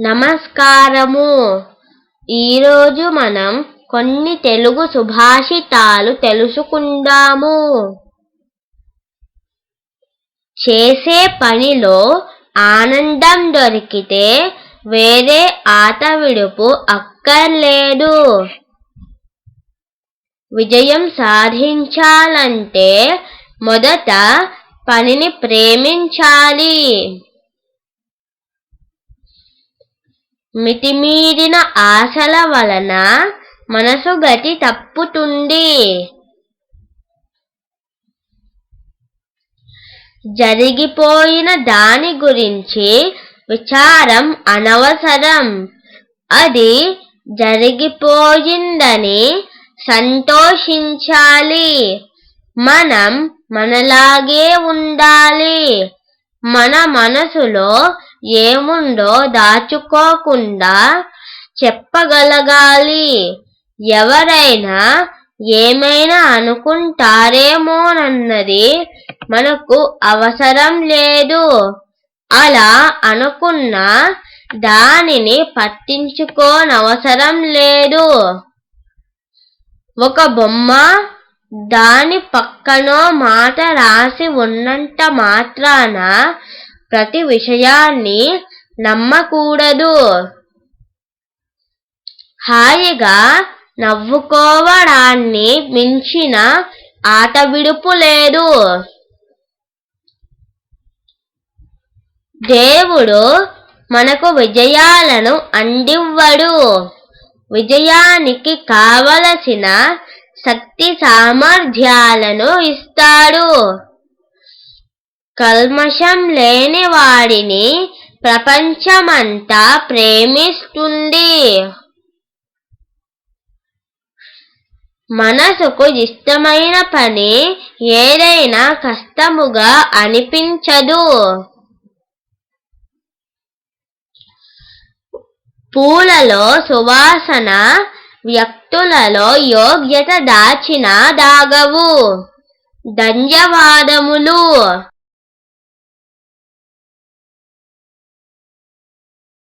నమస్కారము. ఈరోజు మనం కొన్ని తెలుగు సుభాషితాలు తెలుసుకుందాము. చేసే పనిలో ఆనందం దొరికితే వేరే ఆట విడుపు అక్కర్లేదు. విజయం సాధించాలంటే మొదట పనిని ప్రేమించాలి. మితిమీరిన ఆశల వలన మనసు గతి తప్పుతుంది. జరిగిపోయిన దాని గురించి విచారం అనవసరం. అది జరిగిపోయిందని సంతోషించాలి. మనం మనలాగే ఉండాలి. మన మనసులో ఏముందో దాచుకోకుండా చెప్పగలగాలి. ఎవరైనా ఏమైనా అనుకుంటారేమోనన్నది మనకు అవసరం లేదు. అలా అనుకున్న దానిని పట్టించుకోనవసరం లేదు. ఒక బొమ్మ దాని పక్కనో మాట రాసి ఉన్నంత మాత్రాన ప్రతి విషయాన్ని నమ్మకూడదు. హాయిగా నవ్వుకోవడాన్ని మించిన ఆట విడుపు లేదు. దేవుడు మనకు విజయాలను అందివ్వడు. విజయానికి కావలసిన శక్తి సామర్థ్యాలను ఇస్తాడు. కల్మషం లేని వాడిని ప్రపంచమంతా ప్రేమిస్తుంది. మనసుకు ఇష్టమైన పని ఏదైనా కష్టముగా అనిపించదు. పూలలో సువాసన వ్యక్తులలో యోగ్యత దాచిన దాగవు. ధన్యవాదములు.